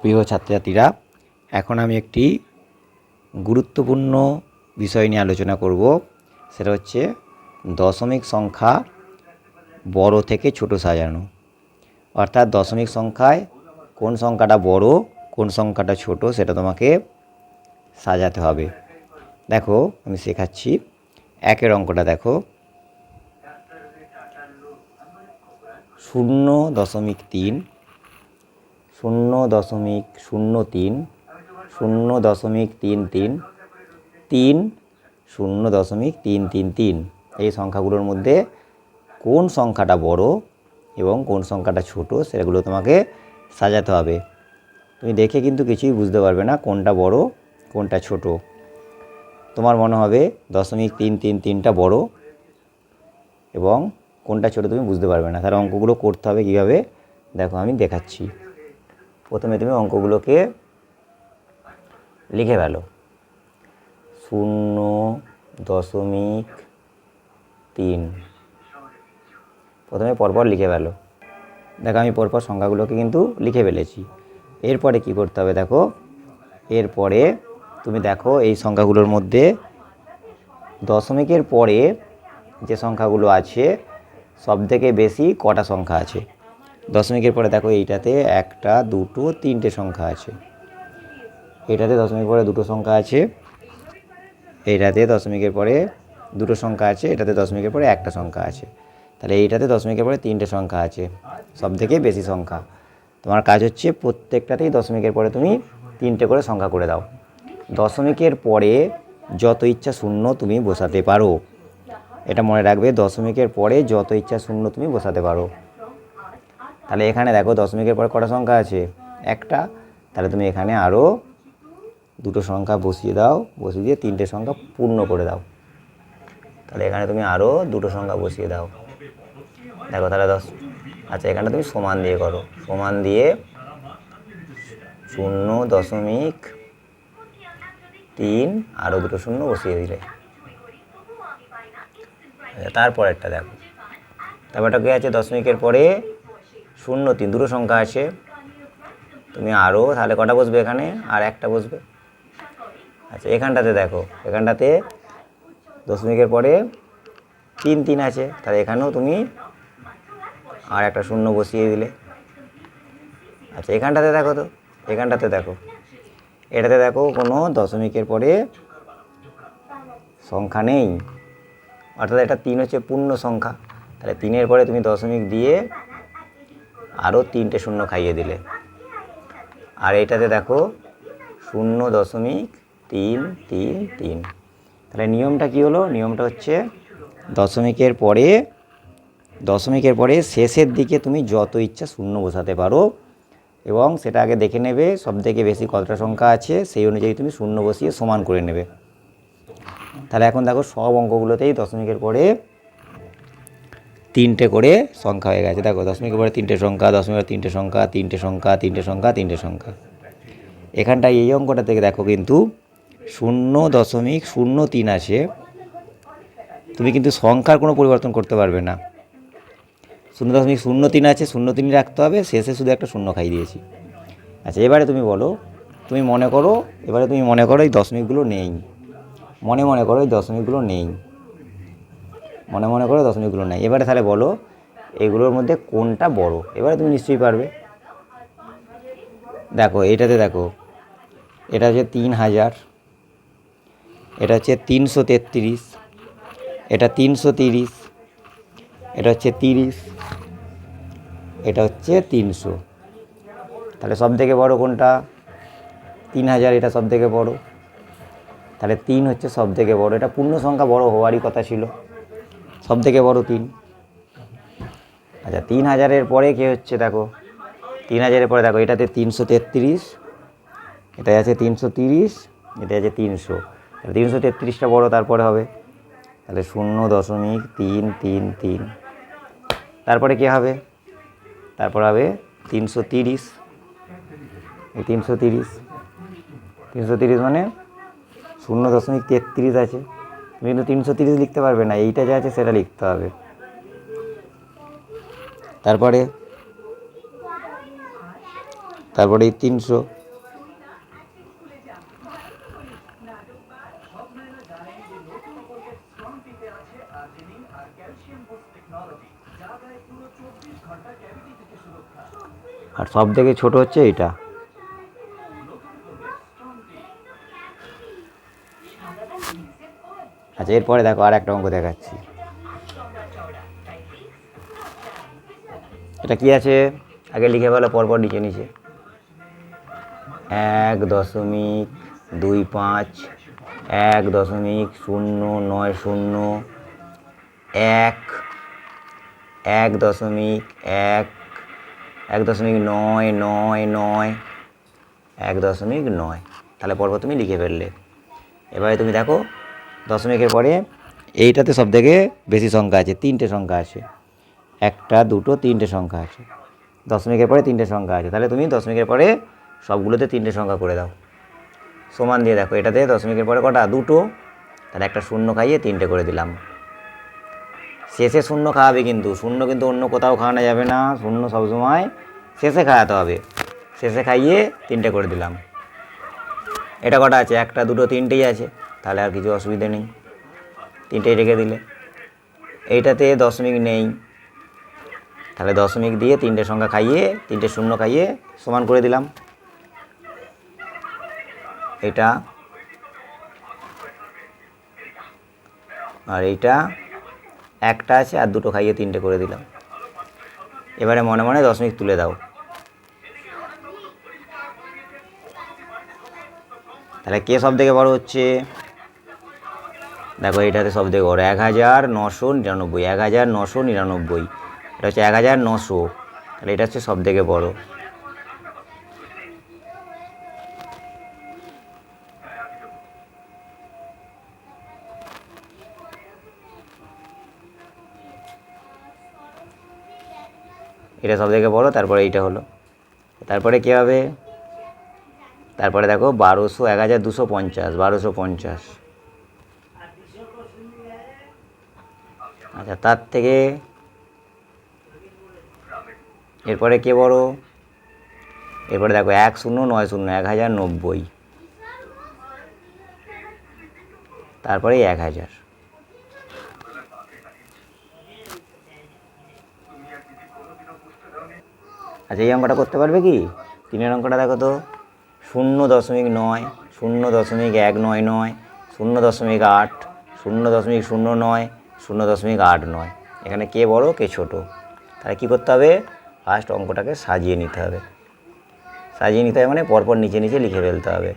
প্রিয় ছাত্রছাত্রীরা, এখন আমি একটি গুরুত্বপূর্ণ বিষয় নিয়ে আলোচনা করব। সেটা হচ্ছে দশমিক সংখ্যা বড় থেকে ছোট সাজানো। অর্থাৎ দশমিক সংখ্যায় কোন সংখ্যাটা বড়, কোন সংখ্যাটা ছোট, সেটা তোমাকে সাজাতে হবে। দেখো, আমি শেখাচ্ছি। একের অঙ্কটা দেখো। শূন্য দশমিক তিন শূন্য দশমিক শূন্য তিন, শূন্য দশমিক তিন তিন তিন, শূন্য দশমিক তিন তিন তিন। এই সংখ্যাগুলোর মধ্যে কোন সংখ্যাটা বড় এবং কোন সংখ্যাটা ছোট সেগুলো তোমাকে সাজাতে হবে। তুমি দেখে কিন্তু কিছুই বুঝতে পারবে না কোনটা বড়, কোনটা ছোট। তোমার মনে হবে দশমিক তিন তিন তিনটা বড় এবং কোনটা ছোট তুমি বুঝতে পারবে না। তাহলে অঙ্কগুলো করতে হবে কীভাবে? দেখো আমি দেখাচ্ছি। প্রথমে তুমি অঙ্কগুলোকে লিখে ফেলো। শূন্য দশমিক তিন। প্রথমে পরপর লিখে ফেলো। দেখো আমি পরপর সংখ্যাগুলোকে কিন্তু লিখে ফেলেছি। এরপরে কি করতে হবে দেখো? এরপরে তুমি দেখো এই সংখ্যাগুলোর মধ্যে দশমিকের পরে যে সংখ্যাগুলো আছে সব থেকে বেশি কটা সংখ্যা আছে? দশমিকের পরে দেখো এইটাতে একটা, দুটো, তিনটে সংখ্যা আছে। এটাতে দশমিকের পরে দুটো সংখ্যা আছে এইটাতে দশমিকের পরে দুটো সংখ্যা আছে, এটাতে দশমিকের পরে একটা সংখ্যা আছে। তাহলে এইটাতে দশমিকের পরে তিনটে সংখ্যা আছে সব থেকে বেশি সংখ্যা। তোমার কাজ হচ্ছে প্রত্যেকটাতেই দশমিকের পরে তুমি তিনটে করে সংখ্যা করে দাও। দশমিকের পরে যত ইচ্ছা শূন্য তুমি বসাতে পারো। এটা মনে রাখবে দশমিকের পরে যত ইচ্ছা শূন্য তুমি বসাতে পারো। তাহলে এখানে দেখো দশমিকের পরে কটা সংখ্যা আছে? একটা। তাহলে তুমি এখানে আরও দুটো সংখ্যা বসিয়ে দাও বসিয়ে দিয়ে তিনটে সংখ্যা পূর্ণ করে দাও। তাহলে এখানে তুমি আরও দুটো সংখ্যা বসিয়ে দাও। দেখো তাহলে দশ আচ্ছা এখানে তুমি সমান দিয়ে করো। সমান দিয়ে শূন্য দশমিক তিন আরও দুটো শূন্য বসিয়ে দিলে। আচ্ছা, তারপর একটা দেখো। তারপরটা কী আছে? দশমিকের পরে শূন্য, তিন দুটো সংখ্যা আছে। তুমি আরও তাহলে কটা বসবে এখানে? আর একটা বসবে। আচ্ছা এখানটাতে দেখো, এখানটাতে দশমিকের পরে তিন তিন আছে। তাহলে এখানেও তুমি আর একটা শূন্য বসিয়ে দিলে। আচ্ছা এখানটাতে দেখো তো, এখানটাতে দেখো। এটাতে দেখো কোনো দশমিকের পরে সংখ্যা নেই। অর্থাৎ এটা তিন হচ্ছে পূর্ণ সংখ্যা। তাহলে তিনের পরে তুমি দশমিক দিয়ে আরও তিনটে শূন্য খাইয়ে দিলে। আর এটাতে দেখো, শূন্য দশমিক তিন তিন তিন। তাহলে নিয়মটা কি হলো? নিয়মটা হচ্ছে দশমিকের পরে দশমিকের পরে শেষের দিকে তুমি যত ইচ্ছা শূন্য বসাতে পারো এবং সেটা আগে দেখে নেবে সব থেকে বেশি কতটা সংখ্যা আছে সেই অনুযায়ী তুমি শূন্য বসিয়ে সমান করে নেবে। তাহলে এখন দেখো সব অঙ্কগুলোতেই দশমিকের পরে তিনটে করে সংখ্যা হয়ে গেছে। দেখো দশমিকের পরে তিনটে সংখ্যা দশমিকের তিনটে সংখ্যা তিনটে সংখ্যা তিনটে সংখ্যা তিনটে সংখ্যা। এখানটায় এই অঙ্কটা থেকে দেখো কিন্তু শূন্য দশমিক শূন্য তিন আছে তুমি কিন্তু সংখ্যার কোনো পরিবর্তন করতে পারবে না। শূন্য দশমিক শূন্য তিন আছে, শূন্য তিনই রাখতে হবে, শেষে শুধু একটা শূন্য খাই দিয়েছি। আচ্ছা এবারে তুমি বলো, তুমি মনে করো, এবারে তুমি মনে করো এই দশমিকগুলো নেই। মনে মনে করো এই দশমিকগুলো নেই। মনে মনে করো দশমিকগুলো নেই। এবারে তাহলে বলো, এগুলোর মধ্যে কোনটা বড়? এবারে তুমি নিশ্চয়ই পারবে। দেখো, এটাতে দেখো, এটা হচ্ছে তিন হাজার, এটা হচ্ছে তিনশো তেত্রিশ, এটা তিনশো তিরিশ, এটা হচ্ছে তিরিশ, এটা হচ্ছে তিনশো। তাহলে সব থেকে বড় কোনটা? তিন হাজার, এটা সব থেকে বড়। তাহলে তিন হচ্ছে সব থেকে বড়। এটা পূর্ণ সংখ্যা বড় হওয়ারই কথা ছিল। সব থেকে বড় তিন। আচ্ছা তিন হাজারের পরে কে হচ্ছে, দেখো। তিন হাজারের পরে দেখো, এটাতে তিনশো তেত্রিশ এটা আছে তিনশো তিরিশ এটা আছে তিনশো। তিনশো তেত্রিশটা বড়, তারপরে হবে? তাহলে শূন্য দশমিক তিন তিন তিন। তারপরে কী হবে? তারপর হবে তিনশো তিরিশ। এই তিনশো তিরিশ। তিনশো তিরিশ মানে শূন্য দশমিক তেত্রিশ আছে। তুমি কিন্তু তিনশো তিরিশ লিখতে পারবে না, এইটা যা আছে সেটা লিখতে হবে। তারপরে তারপরে এই তিনশো। আর সব থেকে ছোট হচ্ছে এটা আচ্ছা এরপরে দেখো আর একটা অঙ্ক দেখাচ্ছি। এটা কি আছে? আগে লিখে ফেলো, পরপর নিচে নিচে। এক দশমিক দুই পাঁচ, এক দশমিক শূন্য নয় শূন্য, এক এক দশমিক এক এক দশমিক নয় নয় নয়, এক দশমিক নয়। তাহলে পরপর তুমি লিখে ফেললে। এবারে তুমি দেখো দশমিকের পরে এইটাতে সব থেকে বেশি সংখ্যা আছে, তিনটে সংখ্যা আছে। একটা, দুটো, তিনটে সংখ্যা আছে। দশমিকের পরে তিনটে সংখ্যা আছে। তাহলে তুমি দশমিকের পরে সবগুলোতে তিনটে সংখ্যা করে দাও। সমান দিয়ে দেখো, এটাতে দশমিকের পরে কটা? দুটো। তাহলে একটা শূন্য খাইয়ে তিনটে করে দিলাম। শেষে শূন্য খাওয়াবে কিন্তু। শূন্য কিন্তু অন্য কোথাও খাওয়ানো যাবে না। শূন্য সবসময় শেষে খাওয়াতে হবে। শেষে খাইয়ে তিনটে করে দিলাম। এটা কটা আছে? একটা, দুটো, তিনটেই আছে। তাহলে আর কিছু অসুবিধে নেই। তিনটেই রেখে দিলে। এইটাতে দশমিক নেই। তাহলে দশমিক দিয়ে তিনটে সংখ্যা খাইয়ে, তিনটে শূন্য খাইয়ে সমান করে দিলাম। এটা। আর এইটা। একটা আছে আর দুটো খাইয়ে তিনটে করে দিলাম। এবারে মনে মনে দশমিক তুলে দাও। তাহলে কে সব থেকে বড় হচ্ছে? দেখো এটাতে সব থেকে বড় এক হাজার নশো নিরানব্বই এক হাজার নশো নিরানব্বই, এটা হচ্ছে এক হাজার নশো, তাহলে এটা হচ্ছে সব থেকে বড়। এটা সব থেকে বড়, তারপরে এইটা হলো। তারপরে কী হবে? তারপরে দেখো বারোশো এক হাজার দুশো পঞ্চাশ, বারোশো পঞ্চাশ। আচ্ছা তার থেকে এরপরে কে বড়? এরপরে দেখো, এক শূন্য, নয় শূন্য, এক হাজার নব্বই। তারপরে এক হাজার। আচ্ছা এই অঙ্কটা করতে পারবে কি? তিনের অঙ্কটা দেখো তো। শূন্য দশমিক নয়, শূন্য দশমিক এক নয় নয়, শূন্য দশমিক আট, শূন্য দশমিক শূন্য নয় শূন্য দশমিক আট নয়। এখানে কে বড়, কে ছোট? তাহলে কী করতে হবে? ফার্স্ট অঙ্কটাকে সাজিয়ে নিতে হবে। সাজিয়ে নিতে হবে মানে পরপর নিচে নিচে লিখে ফেলতে হবে।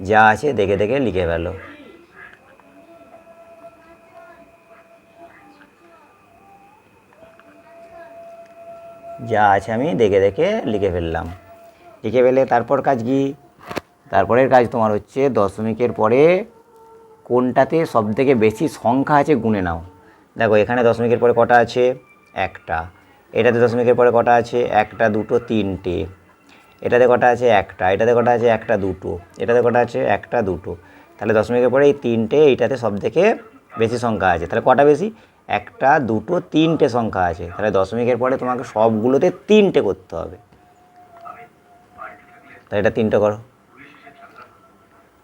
যা আছে দেখে দেখে লিখে ফেলো। যা আছে আমি দেখে দেখে লিখে ফেললাম। লিখে ফেলে তারপর কাজ কি? তারপরের কাজ তোমার হচ্ছে দশমিকের পরে কোনটাতে সব থেকে বেশি সংখ্যা আছে গুনে নাও। দেখো, এখানে দশমিকের পরে কটা আছে? একটা। এটাতে দশমিকের পরে কটা আছে? একটা, দুটো, তিনটে। এটাতে কটা আছে? একটা। এটাতে কটা আছে? একটা, দুটো। এটাতে কটা আছে? একটা, দুটো। তাহলে দশমিকের পরে এই তিনটে, এইটাতে সব থেকে বেশি সংখ্যা আছে। তাহলে কটা বেশি? একটা, দুটো, তিনটে সংখ্যা আছে। তাহলে দশমিকের পরে তোমাকে সবগুলোতে তিনটে করতে হবে। তাহলে এটা তিনটে করো।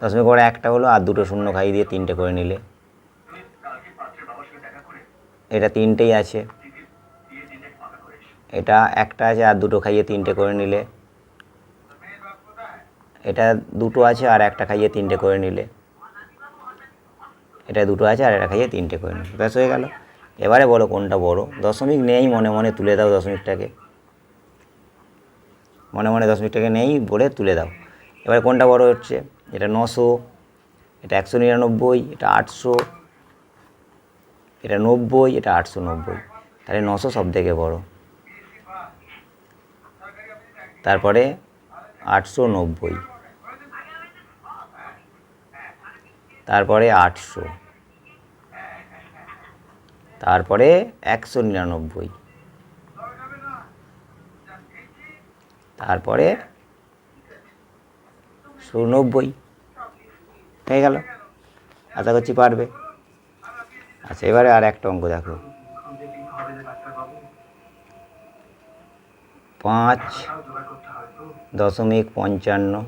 দশমিক পরে একটা হলো আর দুটো শূন্য খাইয়ে দিয়ে তিনটে করে নিলে। এটা তিনটেই আছে। এটা একটা আছে আর দুটো খাইয়ে তিনটে করে নিলে। এটা দুটো আছে আর একটা খাইয়ে তিনটে করে নিলে। এটা দুটো আছে আর একটা খাইয়ে তিনটে করে নিলে। ব্যাস হয়ে গেল। এবারে বলো কোনটা বড়? দশমিক নেই মনে মনে তুলে দাও দশমিকটাকে। মনে মনে দশমিকটাকে নেই বলে তুলে দাও। এবারে কোনটা বড় হচ্ছে? এটা নশো, এটা একশো নিরানব্বই, এটা আটশো, এটা নব্বই, এটা আটশো নব্বই। তাহলে নশো সব থেকে বড়। তারপরে আটশো নব্বই। তারপরে আটশো। তারপরে একশো নিরানব্বই। তারপরে নব্বই হয়ে গেল? আশা করছি পারবে। আচ্ছা এবারে আর একটা অঙ্ক দেখো। পাঁচ দশমিক পঞ্চান্ন।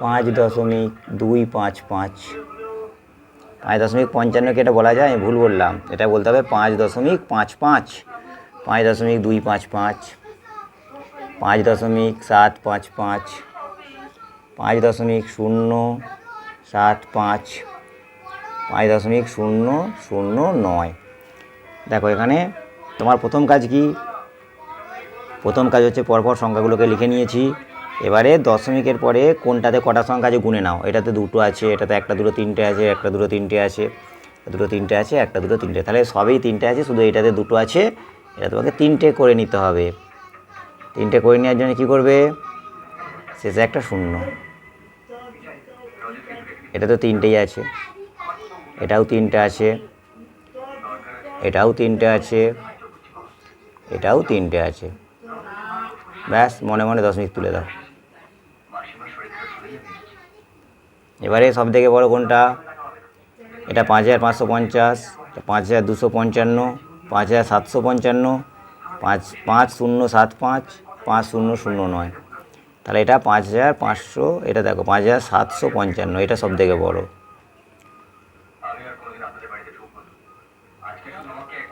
পাঁচ দশমিক দুই পাঁচ পাঁচ। পাঁচ দশমিক পঞ্চান্নকে এটা বলা যায়, আমি ভুল বললাম। এটা বলতে হবে পাঁচ দশমিক পাঁচ পাঁচ। পাঁচ দশমিক দুই পাঁচ পাঁচ পাঁচ দশমিক সাত পাঁচ পাঁচ পাঁচ দশমিক শূন্য সাত পাঁচ পাঁচ দশমিক শূন্য শূন্য নয়। দেখো এখানে তোমার প্রথম কাজ কি? প্রথম কাজ হচ্ছে পরপর সংখ্যাগুলোকে লিখে নিয়েছি। এবারে দশমিকের পরে কোনটাতে কটা সংখ্যা আছে গুনে নাও। এটাতে দুটো আছে, এটাতে একটা দুটো তিনটে আছে, একটা দুটো তিনটে আছে দুটো তিনটে আছে, একটা দুটো তিনটে। তাহলে সবই তিনটে আছে, শুধু এটাতে দুটো আছে এটা তোমাকে তিনটে করে নিতে হবে। তিনটে করে নেওয়ার জন্য কী করবে? শেষে একটা শূন্য। এটা তো তিনটেই আছে। এটাও তিনটে আছে। এটাও তিনটে আছে। এটাও তিনটে আছে। ব্যাস, মনে মনে দশমিক তুলে দাও। এবারে সব থেকে বড় কোনটা? এটা পাঁচ হাজার পাঁচশো পঞ্চাশ পাঁচ হাজার দুশো পঞ্চান্ন পাঁচ হাজার সাতশো পঞ্চান্ন, পাঁচ পাঁচ শূন্য সাত পাঁচ পাঁচ শূন্য শূন্য নয়। তাহলে এটা পাঁচ হাজার পাঁচশো, এটা দেখো, পাঁচ হাজার সাতশো পঞ্চান্ন, এটা সব থেকে বড়ো।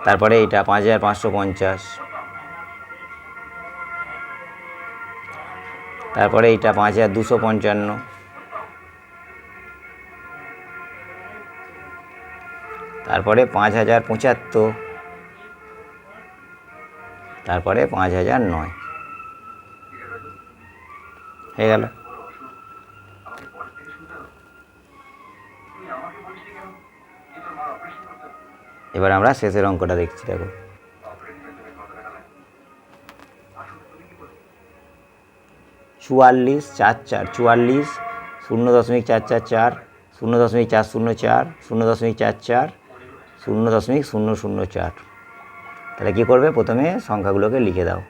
তারপরে এইটা, পাঁচ হাজার পাঁচশো পঞ্চাশ। তারপরে এইটা, পাঁচ হাজার দুশো পঞ্চান্ন। তারপরে পাঁচ হাজার পঁচাত্তর। তারপরে পাঁচ হাজার নয়। হয়ে গেল। এবার আমরা শেষের অঙ্কটা দেখছি, দেখো। চুয়াল্লিশ চার চার, চুয়াল্লিশ শূন্য দশমিক চার চার চার, শূন্য দশমিক চার শূন্য চার, শূন্য দশমিক চার চার, শূন্য দশমিক শূন্য শূন্য চার। তাহলে কী করবে? প্রথমে সংখ্যাগুলোকে লিখে দাও।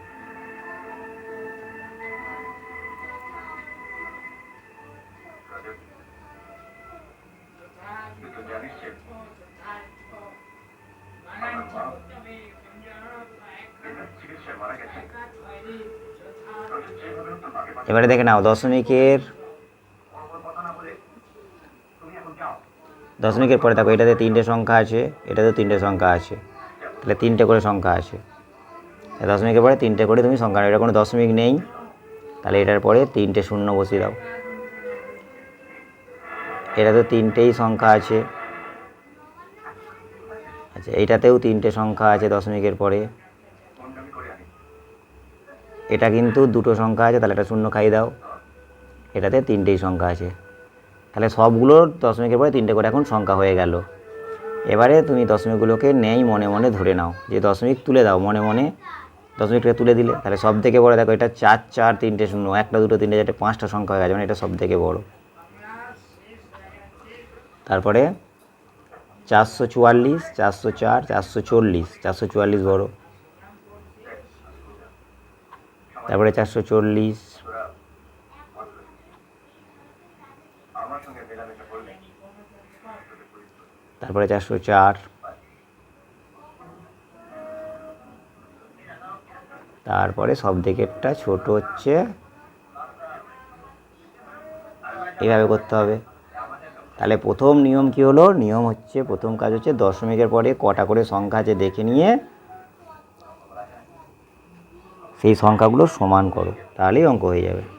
এবারে দেখে নাও, দশমিকের দশমিকের পরে দেখো, এটাতে তিনটে সংখ্যা আছে এটাতে তিনটে সংখ্যা আছে। তাহলে তিনটে করে সংখ্যা আছে দশমিকের পরে তিনটে করে তুমি সংখ্যা। এটা কোনো দশমিক নেই। তাহলে এটার পরে তিনটে শূন্য বসিয়ে দাও। এটা তো তিনটেই সংখ্যা আছে। আচ্ছা এইটাতেও তিনটে সংখ্যা আছে দশমিকের পরে। এটা কিন্তু দুটো সংখ্যা আছে, তাহলে এটা শূন্য খাই দাও। এটাতে তিনটেই সংখ্যা আছে। তাহলে সবগুলোর দশমিকের পরে তিনটে করে এখন সংখ্যা হয়ে গেল। এবারে তুমি দশমিকগুলোকে নেই মনে মনে ধরে নাও। যে দশমিক তুলে দাও মনে মনে। দশমিকটা তুলে দিলে তাহলে সব থেকে বড় দেখো এটা চার চার, তিনটে, শূন্য, একটা, দুটো, তিনটে, চারটে, পাঁচটা সংখ্যা হয়ে গেছে মানে এটা সব থেকে বড়। তারপরে চারশো চুয়াল্লিশ, চারশো চার, চারশো চল্লিশ, চারশো চুয়াল্লিশ বড়। তারপরে চারশো চল্লিশ। তারপরে চারশো চার। তারপরে সব দিকেরটা ছোট হচ্ছে। এইভাবে করতে হবে। তাহলে প্রথম নিয়ম কি হলো? নিয়ম হচ্ছে, প্রথম কাজ হচ্ছে দশমিকের পরে কটা করে সংখ্যা আছে দেখে নিয়ে সেই সংখ্যাগুলো সমান করো। তাহলেই অঙ্ক হয়ে যাবে।